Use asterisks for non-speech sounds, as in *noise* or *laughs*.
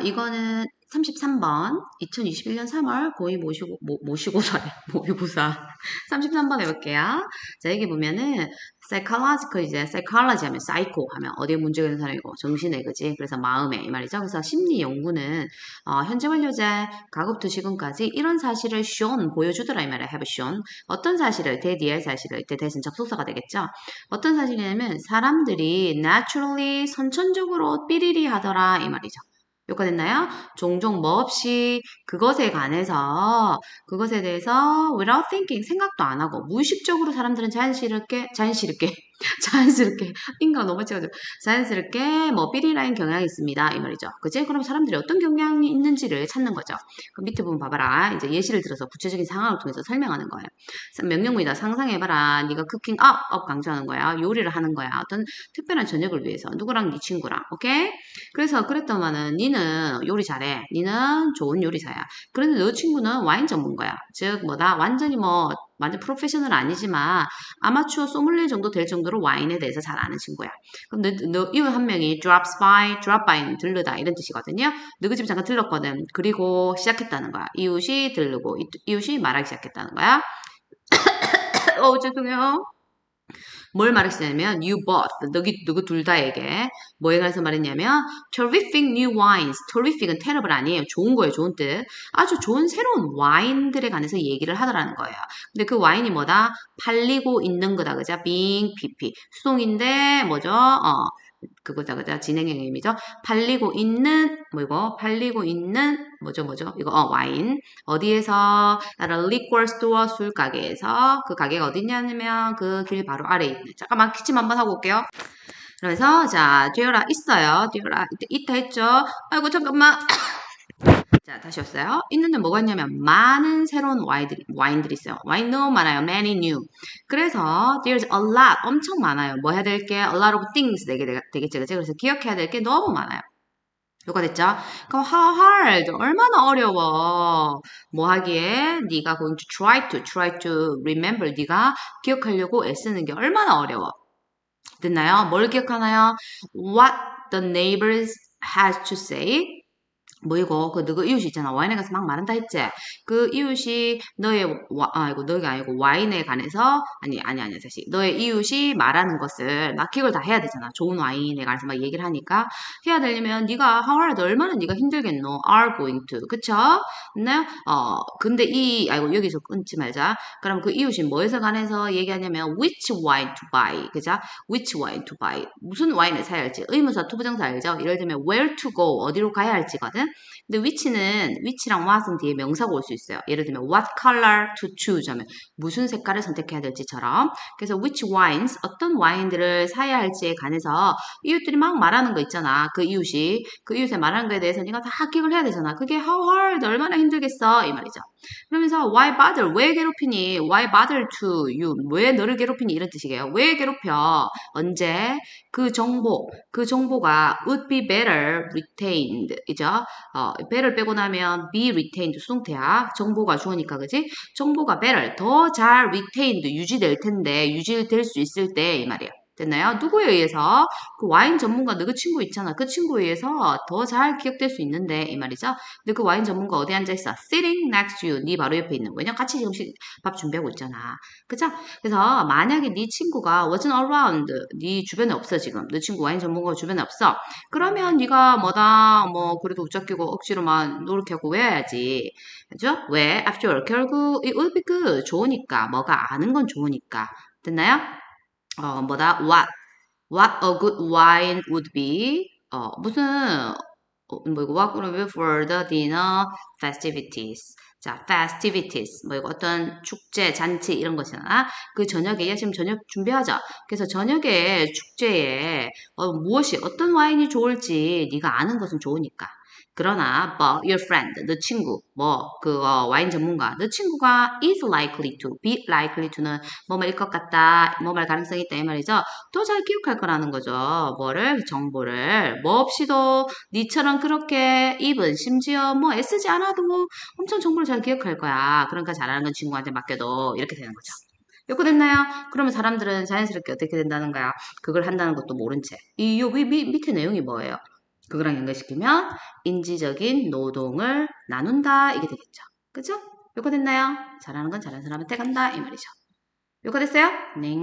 이거는 33번 2021년 3월 고2 모시고 모, 모시고사 *laughs* 모의고사 33번 해볼게요. 자 여기 보면은 psychological 이제 psychology 하면 psycho 하면 어디에 문제가 있는 사람이고 정신에 그지 그래서 마음에 이 말이죠. 그래서 심리 연구는 어, 현재 완료제 가급투 지금까지 이런 사실을 shown 보여주더라 이 말이야 have shown 어떤 사실을 대디엘 사실을 이때 대신 접속사가 되겠죠. 어떤 사실이냐면 사람들이 naturally 선천적으로 삐리리 하더라 이 말이죠. 요가 됐나요? 종종 뭐 없이 그것에 관해서 그것에 대해서 without thinking 생각도 안 하고 무의식적으로 사람들은 자연스럽게 자연스럽게 *laughs* 자연스럽게 인간 너무 찍어줘 자연스럽게 뭐 삐리라인 경향이 있습니다. 이 말이죠. 그치? 그럼 사람들이 어떤 경향이 있는지를 찾는 거죠. 그 밑에 보면 봐봐라. 이제 예시를 들어서 구체적인 상황을 통해서 설명하는 거예요. 명령문이다. 상상해봐라. 네가 쿠킹 업, 업 강조하는 거야. 요리를 하는 거야. 어떤 특별한 저녁을 위해서 누구랑 네 친구랑. 오케이? 그래서 그랬더만은 니는 요리 잘해. 니는 좋은 요리사야. 그런데 너 친구는 와인 전문가야. 즉 뭐다 완전히 뭐 완전 프로페셔널 아니지만 아마추어 소믈리에 정도 될 정도로 와인에 대해서 잘 아는 친구야. 그럼 너, 너 이웃 한 명이 drops by, drop by는 들르다 이런 뜻이거든요. 너희 집 잠깐 들렀거든. 그리고 시작했다는 거야. 이웃이 들르고 이, 이웃이 말하기 시작했다는 거야. *coughs* 어 죄송해요. 뭘 말했냐면 you both 너기 누구 둘 다에게. 뭐에 관해서 말했냐면 terrific new wines. terrific은 terrible 아니에요. 좋은 거예요. 좋은 뜻. 아주 좋은 새로운 와인들에 관해서 얘기를 하더라는 거예요. 근데 그 와인이 뭐다? 팔리고 있는 거다. 그죠? being pp. 수동인데 뭐죠? 어 그거다 그자 진행형 의미죠. 팔리고 있는 뭐 이거 팔리고 있는 뭐죠 뭐죠 이거 어 와인 어디에서 나라 liquor store 술 가게에서 그 가게가 어디냐면 그 길 바로 아래 있는 잠깐만 기침 한번 하고 올게요. 그래서 자 되어라 있어요. 되어라 있다 했죠. 아이고 잠깐만. 자, 다시 왔어요. 있는데 뭐가 있냐면 많은 새로운 와인들이, 와인들이 있어요. 와인 너무 많아요. many new. 그래서 there's a lot, 엄청 많아요. 뭐 해야 될 게 a lot of things 되게, 되겠죠. 그치? 그래서 기억해야 될 게 너무 많아요. 요가 됐죠? 그럼 how hard? 얼마나 어려워? 뭐 하기에? 네가 going to try to, try to remember. 네가 기억하려고 애쓰는 게 얼마나 어려워? 됐나요? 뭘 기억하나요? What the neighbors has to say. 뭐이고 그 너그 이웃이 있잖아. 와인에 가서 막 말한다 했지? 그 이웃이 너의 와, 아이고 너가 아니고 와인에 관해서 아니 아니 아니 다시 너의 이웃이 말하는 것을 막 기억을 다 해야 되잖아. 좋은 와인에 관해서 막 얘기를 하니까. 해야 되려면 네가 hard 얼마나 네가 힘들겠노? Are going to. 그쵸? 네? 어 근데 이 아이고 여기서 끊지 말자. 그럼 그 이웃이 뭐에서 관해서 얘기하냐면 which wine to buy. 그죠? which wine to buy. 무슨 와인을 사야 할지. 의문사 투부정사 알죠? 예를 들면 where to go. 어디로 가야 할지거든 근데 which는 which랑 what은 뒤에 명사가 올 수 있어요. 예를 들면 what color to choose 하면 무슨 색깔을 선택해야 될지처럼 그래서 which wines 어떤 와인들을 사야 할지에 관해서 이웃들이 막 말하는 거 있잖아. 그 이웃이 그 이웃에 말하는 거에 대해서 네가 다 기억을 해야 되잖아. 그게 how hard 얼마나 힘들겠어 이 말이죠. 그러면서 why bother 왜 괴롭히니 why bother to you 왜 너를 괴롭히니 이런 뜻이에요. 왜 괴롭혀 언제 그 정보 그 정보가 would be better retained 이죠. 어, better 빼고 나면 be retained 수동태야. 정보가 주어니까 그지? 정보가 better 더 잘 retained 유지될 텐데 유지될 수 있을 때 이 말이야. 됐나요? 누구에 의해서? 그 와인 전문가 너 그 친구 있잖아. 그 친구에 의해서 더 잘 기억될 수 있는데 이 말이죠. 근데 그 와인 전문가 어디 앉아 있어? Sitting next to you. 네 바로 옆에 있는 거냐? 같이 지금 밥 준비하고 있잖아. 그죠? 그래서 만약에 네 친구가 wasn't around. 네 주변에 없어 지금. 네 친구 와인 전문가 주변에 없어. 그러면 네가 뭐다 뭐 그래도 웃자 끼고 억지로만 노력하고 외워야지. 그죠? 왜? After all 결국 it would be good. 좋으니까. 뭐가 아는 건 좋으니까. 됐나요? 어, 뭐다? What? What a good wine would be? 어, 무슨, 어, 뭐 이거 what would be for the dinner festivities? 자, festivities. 뭐 이거 어떤 축제, 잔치 이런 것이잖아. 그 저녁에 지금 저녁 준비하자. 그래서 저녁에 축제에 어, 무엇이 어떤 와인이 좋을지 네가 아는 것은 좋으니까. 그러나 but your friend, 너 친구, 뭐그 어, 와인 전문가, 너 친구가 is likely to, be likely to는 뭐뭐일 것 같다, 뭐말 가능성이 있다 이 말이죠. 더잘 기억할 거라는 거죠. 뭐를 정보를 뭐 없이도 니처럼 그렇게 even 심지어 뭐 애쓰지 않아도 엄청 정보를 잘 기억할 거야. 그러니까 잘하는 건 친구한테 맡겨도 이렇게 되는 거죠. 이거 됐나요? 그러면 사람들은 자연스럽게 어떻게 된다는 거야? 그걸 한다는 것도 모른 채. 이 여기 밑에 내용이 뭐예요? 그거랑 연결시키면 인지적인 노동을 나눈다 이게 되겠죠. 그죠? 요거 됐나요? 잘하는 건 잘하는 사람한테 간다 이 말이죠. 요거 됐어요? 네.